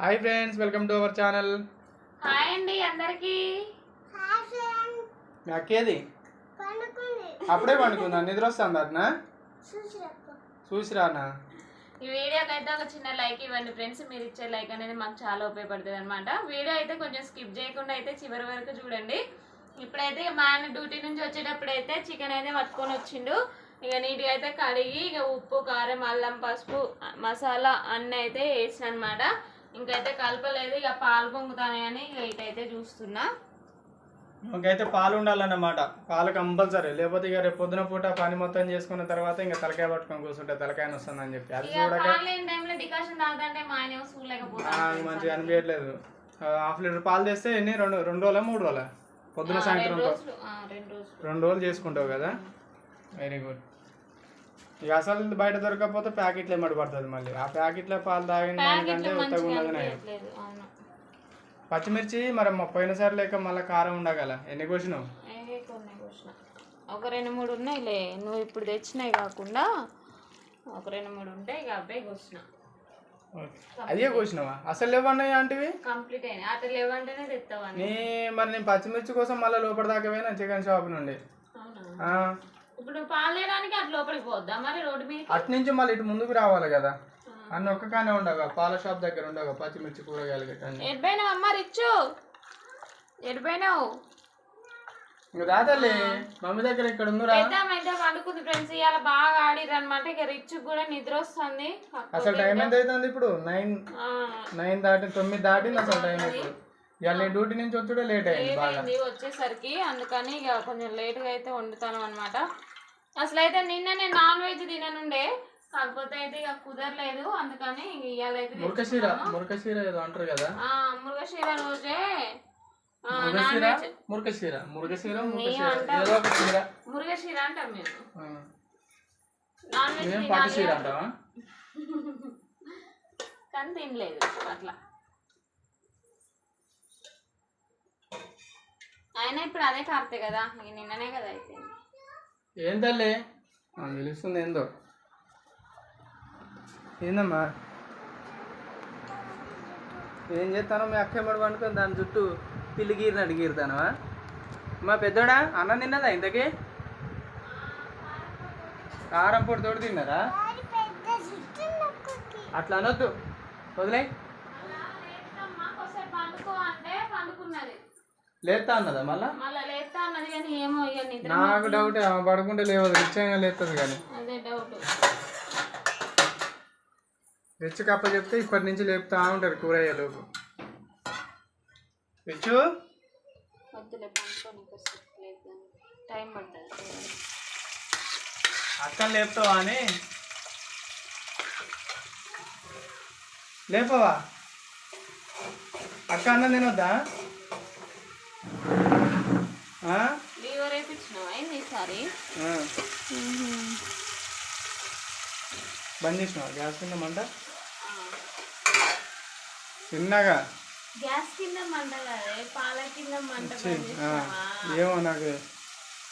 Hi friends welcome to our channel. Hi అండి అందరికి. మీ అక్కేది అప్పుడే పండుకుందా నిద్ర వస్తుంది అట్నా? చూసిరానా? ఈ వీడియోకి అయితే ఒక చిన్న లైక్ ఇవ్వండి ఫ్రెండ్స్ మీరు ఇచ్చే లైక్ అనేది మాకు చాలా ఉపయోగపడుతుంది అనమాట వీడియో అయితే కొంచెం స్కిప్ చేయకుండా అయితే చివరి వరకు చూడండి. ఇప్పుడైతే ఇక మా ఆయన డ్యూటీ నుంచి వచ్చేటప్పుడు అయితే చికెన్ అయితే పట్టుకొని వచ్చిండు. ఇక నీట్గా అయితే కడిగి ఇక ఉప్పు కారం అల్లం పసుపు మసాలా అన్నీ అయితే వేసిన అనమాట ఇంకైతే కలపలేదు ఇక పాలు పొంగుతానని ఇటైతే చూస్తున్నా. ఇంకైతే పాలు ఉండాలన్నమాట. పాలు కంపల్సరీ. లేకపోతే ఇక రేపు పొద్దున పూట పని మొత్తం చేసుకున్న తర్వాత ఇంకా తలకాయ పట్టుకొని కూర్చుంటే తలకాయ వస్తుందని చెప్పి. అది చూడక మంచిగా అనిపించట్లేదు. హాఫ్ లీటర్ పాలు తెస్తే ఎన్ని? రెండు రెండు రోజులా మూడు రోజులా? పొద్దున సాయంత్రం రెండు రోజులు చేసుకుంటావు కదా? వెరీ గుడ్ ఇక అసలు బయట దొరకకపోతే ప్యాకెట్లు ఎమ్మడి పడుతుంది మళ్ళీ? ఆ ప్యాకెట్లో పాలు తాగిన దానికంటే ఉత్తగా నయం అవును. పచ్చిమిర్చి మరి పోయినసారి లేక మళ్ళీ కారం ఉండగల? ఎన్ని కోసినావు? ఒక రెండు మూడు ఉన్నాయి లే. నువ్వు ఇప్పుడు తెచ్చినాయి కాకుండా ఒక రెండు మూడు ఉంటాయి ఇక అబ్బాయి కోసిన. అదే కోసినావా? అసలు లేవన్నాయి అంటివి కంప్లీట్ అయినాయి. అట్లా లేవంటేనే తెస్తావని నీ మరి నేను పచ్చిమిర్చి కోసం మళ్ళీ లోపల దాకా పోయినా చికెన్ షాప్ నుండి. ఇప్పుడు నువ్వు పాలు లేడానికి అట్లా లోపలికి పోద్దా? మరి రోడ్డు మీద అటు నుంచి మళ్ళీ ఇటు ముందుకు రావాలి కదా. అన్ని ఒక్కగానే ఉండగా పాల షాప్ దగ్గర ఉండగా పచ్చిమిర్చి కూరగాయలు అన్ని. ఎడిపోయినావు అమ్మ రిచ్చు? ఎడిపోయినావు ఇంకా దాదాలే మమ్మీ దగ్గర ఇక్కడ ఉందిరా అయితే పండుకుంది ఫ్రెండ్స్ ఇవాళ బాగా ఆడిర్రు అనమాట ఇక రిచ్ కూడా నిద్ర వస్తుంది. అసలు టైం ఎంత అవుతుంది ఇప్పుడు? నైన్ నైన్ దాటి తొమ్మిది దాటింది అసలు టైం ఇప్పుడు. ఇవాళ నేను డ్యూటీ నుంచి వచ్చుడే లేట్ అయింది వచ్చేసరికి అందుకని ఇక కొంచెం లేట్గా అయితే వండుతాను అనమాట అసలు అయితే నిన్న నేను నాన్ వెజ్ తిననుండే. కాకపోతే అయితే ఇక కుదరలేదు అందుకని ఇవాళ అయితే మురకశీర మురకశీర ఏదో అంటారు కదా. ఆ, మృగశిర రోజే. Non veg. మురకశీర మురగశీర మేము మురకశీర అంటాం. మురుగశిర మేము. నాన్ వెజ్ అంటావా? కానీ తినలేదు అట్లా. అయినా ఇప్పుడు అదే కార్తే కదా నిన్ననే కదా అయిపోయింది. ఏం తల్లి ఆ, తెలుస్తుంది ఏందో. ఏందమ్మా? ఏం చేస్తానో మీ అక్క ఎమ్మడి పండుకొని దాని చుట్టూ పిల్లి గీరినట్టు గీరుతానవా మా పెద్దోడా అన్నం తిన్నదా ఇంతకీ? కారం పొడి తోడు తిన్నారా? అట్లా అనొద్దు. వదిలే లేదమ్మా, కొద్దిసేపు పండుకో అంటే పండుకున్నది లేస్తా అన్నదా మళ్ళా? మళ్ళీ లేస్తా అన్నది కానీ ఏమో ఇక నిద్ర నాకు డౌట్ ఆమె పడుకుంటే లేవదు నిశ్చయంగా లేస్తుంది కానీ. అదే డౌట్ రిచ్ కప్ప చెప్తే ఇప్పటి నుంచి లేపుతా ఉంటారు వద్దులే లేదు టైం పడుతుంది. అక్కని లేపుతావా అని? లేపవా? అక్క అన్నం తినొద్దా ఆ? లీవర్ వేయించినావా అయింది ఈసారి ఆ. బంద్ చేసినావా? గ్యాస్ కింద మంట? చిన్నగా గ్యాస్ కింద మంట పాల కింద మంట? ఏమో నాకు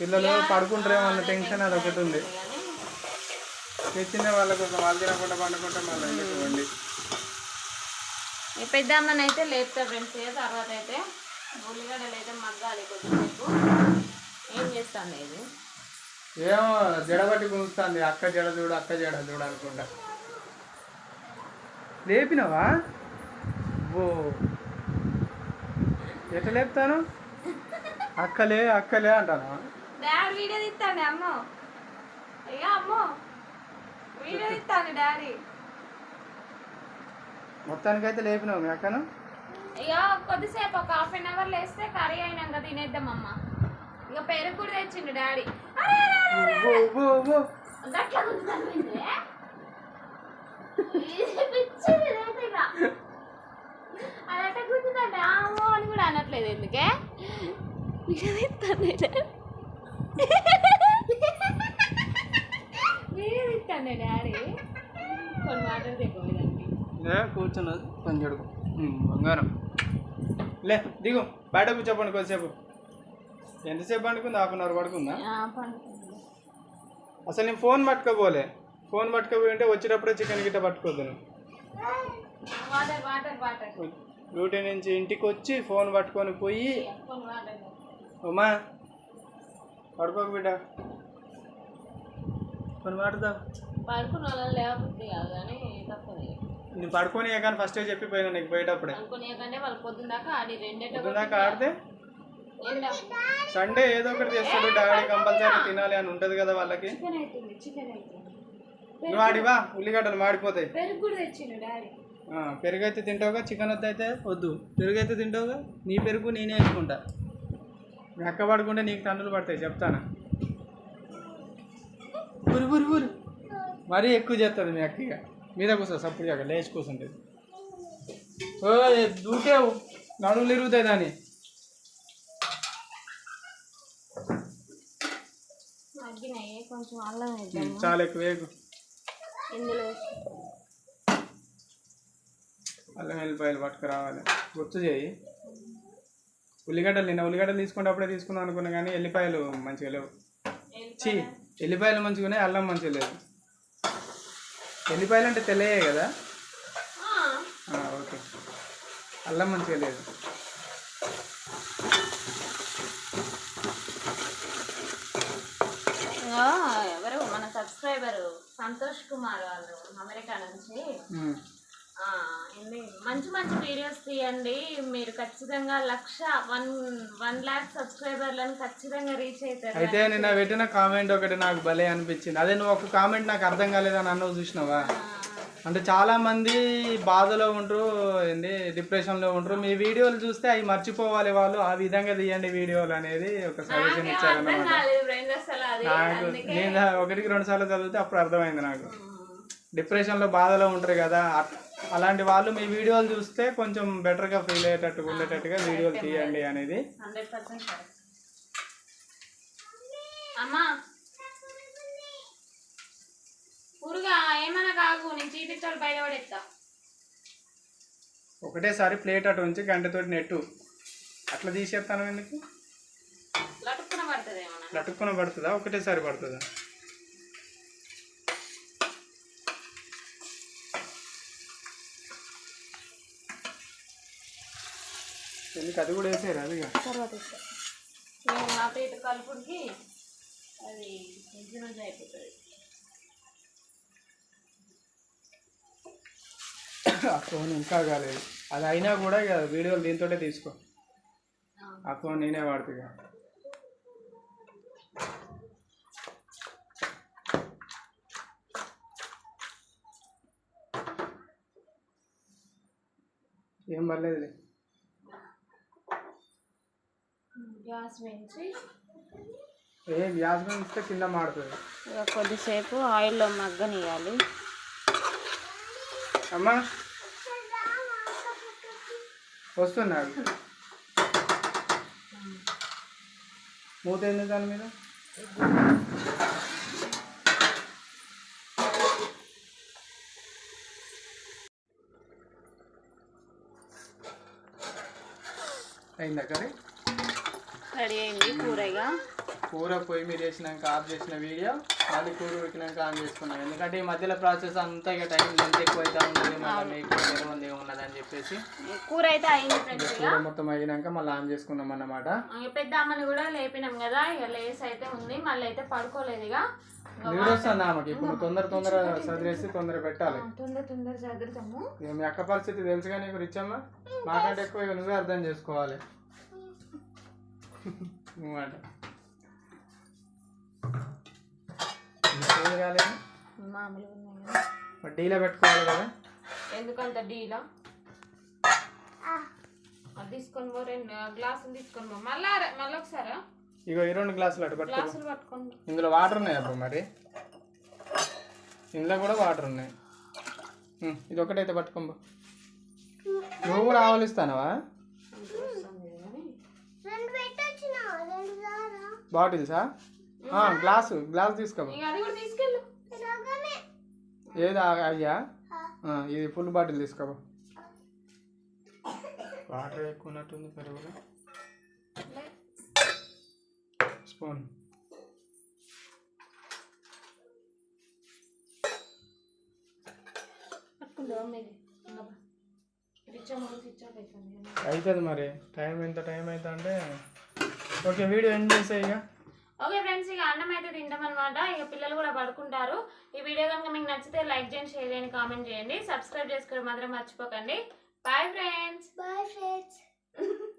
పిల్లలు పడుకుంటారేమో అన్న టెన్షన్ అది ఒకటి ఉంది. తెచ్చిన వాళ్ళ కోసం వాళ్ళు తినకుండా పండుకుంటే మళ్ళీ పెద్దమ్మని అయితే లేపుతా ఫ్రెండ్స్ తర్వాత అయితే ఉల్లిగడ్డలు అయితే మగ్గాలి కొద్దిసేపు ఏం చేస్తాను ఇది? ఏమో జడబట్టి గుంచుతుంది అక్క జడ చూడు అక్క జడ చూడు అనుకుంటా. లేపినవా? ఓ ఎట్లా లేపుతాను? అక్కలే అక్కలే అంటాను? డాడీ వీడియో తీస్తాను అమ్మో. ఇక అమ్మో. వీడియో తీస్తాను డాడీ. మొత్తానికైతే లేపినావు మీ అక్కను? ఇక కొద్దిసేపు ఒక హాఫ్ అన్ అవర్ లేస్తే కర్రీ అయినాక తినేద్దాం అమ్మ. ఇక పెరుగు కూడా తెచ్చిండు డాడీ. గట్ల అట్ట గుంజుతుంటే ఆమో అని కూడా అనట్లేదు ఎందుకే? తీస్తాను డాడీ. కొన్ని మాటలు కూర్చున్నది. కొంచెం బంగారం. లే దిగు. బయట కూర్చోపండి కొద్దిసేపు. ఎంతసేపు పండుకుంది? Half an hour పడుకుందా? అసలు నేను ఫోన్ పట్టుకోపోలే ఫోన్ పట్టుకోపోయి ఉంటే వచ్చేటప్పుడే చికెన్ గిట్ట వాటర్ డ్యూటీ నుంచి ఇంటికి వచ్చి ఫోన్ పట్టుకొని పోయి ఉమా పడుకోక బిడ్డ. కొన్ని వాడుదా పడుకున్న లేకపోతే కానీ తప్పదు. నేను పడుకొని కానీ ఫస్టే చెప్పిపోయినా నీకు పోయేటప్పుడే. అనుకునే కంటే వాళ్ళు పొద్దున్న దాకా ఆడి రెండేట ఇందాక ఆడితే? సండే ఏదో ఒకటి చేస్తాడు డాడీ కంపల్సరీ తినాలి అని ఉంటది కదా వాళ్ళకి. చికెన్ అవుతుంది చికెన్ అవుతుంది నువ్వు ఆడివా ఉల్లిగడ్డలు మాడిపోతాయి. పెరుగు కూడా తెచ్చిండు డాడీ. ఆ, పెరుగు అయితే తింటావుగా చికెన్ వద్ద అయితే వద్దు. పెరుగు అయితే తింటావుగా నీ పెరుగు నేనే వేసుకుంటా. మీ అక్క పడుకుంటే నీకు తండ్రులు పడతాయి చెప్తానా? ఊరు ఊరు ఊరు. మరీ ఎక్కువ చేస్తుంది మీ అక్క ఇక. మీద కూర్చో సప్పుడు కాక లేచి కూర్చుంటుంది ఓ దూకేవు నడువులు ఇరుగుతాయి కొంచెం అల్లం వేద్దాము? చాలా ఎక్కువ వేగు ఇందులో అల్లం వెల్లిపాయలు పట్టుకురావాలి. గుర్తు చేయి. ఉల్లిగడ్డలు నిన్న ఉల్లిగడ్డలు తీసుకుంటే అప్పుడే తీసుకుందాం అనుకున్నా కానీ ఎల్లిపాయలు మంచిగా లేవు. చీ ఎల్లిపాయలు మంచిగా ఉన్నాయి అల్లం మంచిగా లేదు. ఎల్లిపాయలు అంటే తెల్లయే కదా? ఓకే. అల్లం మంచిగా లేదు. ఎవరు మన సబ్స్క్రైబర్ సంతోష్ కుమార్ వాళ్ళు అమెరికా నుంచి. మంచి మంచి వీడియోస్ తీయండి. మీరు ఖచ్చితంగా లక్ష వన్ వన్ ల్యాక్ సబ్స్క్రైబర్లను ఖచ్చితంగా రీచ్ అవుతారు. అయితే నిన్న పెట్టిన కామెంట్ ఒకటి నాకు భలే అనిపించింది. అదే నువ్వు ఒక కామెంట్ నాకు అర్థం కాలేదని అన్నవు చూసినావా? అంటే చాలా మంది బాధలో ఉంటారు ఏంది డిప్రెషన్లో ఉంటారు మీ వీడియోలు చూస్తే అవి మర్చిపోవాలి వాళ్ళు. ఆ విధంగా తీయండి వీడియోలు అనేది ఒక సజెషన్ ఇచ్చారు నాకు నేను ఒకటికి రెండు సార్లు చదివితే అప్పుడు అర్థమైంది నాకు. డిప్రెషన్లో బాధలో ఉంటారు కదా అలాంటి వాళ్ళు మీ వీడియోలు చూస్తే కొంచెం బెటర్గా ఫీల్ అయ్యేటట్టుగా ఉండేటట్టుగా వీడియోలు తీయండి అనేది. అమ్మా. కాకు నేను చీటితో ఒకటేసారి ప్లేట్ అటు ఉంచి గంటతోటి నెట్టు. అట్లా తీసేస్తాను ఎందుకు? లటుక్కున పడుతుంది ఏమన్నా లటుక్కున పడుతుందా? ఒకటేసారి పడుతుందా? ఎందుకు అది కూడా వేసారు అది. తర్వాత నేను అటు ఇటు కలుపుడికి అది ఇంటి నుంచి అయిపోతుంది. ఆ ఫోన్ ఇంకా కాలేదు. అది అయినా కూడా ఇక వీడియోలు దీంతోటే తీసుకో. ఆ ఫోన్ నేనే వాడుతుగా ఏం పర్లేదులే. గ్యాస్ ఏ గ్యాస్ కింద మాడుతుంది. ఇక కొద్దిసేపు ఆయిల్లో మగ్గనియాలి అమ్మా వస్తున్నాడు మూత ఏంది దాని మీద? అయిందా కర్రీ? రెడీ అయింది కూరగా. కూర పొయ్యి మీద వేసినాక ఆఫ్ చేసిన వీడియో మళ్ళీ కూర ఉడికినాక ఆన్ చేసుకున్నాం. ఎందుకంటే ఈ మధ్యలో ప్రాసెస్ అంతా ఇక టైం ఎంత ఎక్కువ అవుతా ఉంటుంది ఏమున్నది అని చెప్పేసి. కూర అయితే అయింది ఫ్రెండ్స్ కూర మొత్తం అయినాక మళ్ళీ ఆన్ చేసుకున్నాం అన్నమాట. పెద్ద అమ్మని కూడా లేపినాం కదా ఇక లేస్ అయితే ఉంది మళ్ళీ అయితే పడుకోలేదు ఇక. ఆమెకి ఇప్పుడు తొందర తొందర చదివేసి తొందర పెట్టాలి. తొందర తొందర చదువుతాము మీ అక్క పరిస్థితి తెలుసుగా నీకు రిచ్చమ్మా మాకంటే ఎక్కువ నువ్వే అర్థం చేసుకోవాలి. కాలేదు మామూలుగా డీలో పెట్టుకోవాలి కదా? ఎందుకంత డీలా? అది తీసుకొని పో రెండు గ్లాసులు తీసుకొని పో. మళ్ళా మళ్ళీ ఒకసారా? ఇగో ఈ రెండు గ్లాసులు అటు పట్టుకో. గ్లాసులు పట్టుకోండి. ఇందులో వాటర్ ఉన్నాయి అప్పుడు మరి? ఇందులో కూడా వాటర్ ఉన్నాయి. ఇది ఒకటైతే పట్టుకోంబో నువ్వు కూడా ఆవలిస్తానవా బాటిల్సా ఆ, గ్లాసు గ్లాస్ తీసుకెళ్ళు. ఏది ఆ- అయ్యా ఇది ఫుల్ బాటిల్ తీసుకోబో వాటర్ ఎక్కువ ఉన్నట్టుంది పెరుగులో స్పూన్. అవుతుంది మరి. టైం ఎంత టైం అవుతా అంటే ఓకే వీడియో ఎండ్ చేసే ఇక. ఓకే ఫ్రెండ్స్ ఇక అన్నం అయితే తింటాం అనమాట ఇక పిల్లలు కూడా పడుకుంటారు. ఈ వీడియో కనుక మీకు నచ్చితే లైక్ చేయండి షేర్ చేయండి కామెంట్ చేయండి. సబ్స్క్రైబ్ చేసుకోవడం మాత్రం మర్చిపోకండి. Bye friends Bye, friends.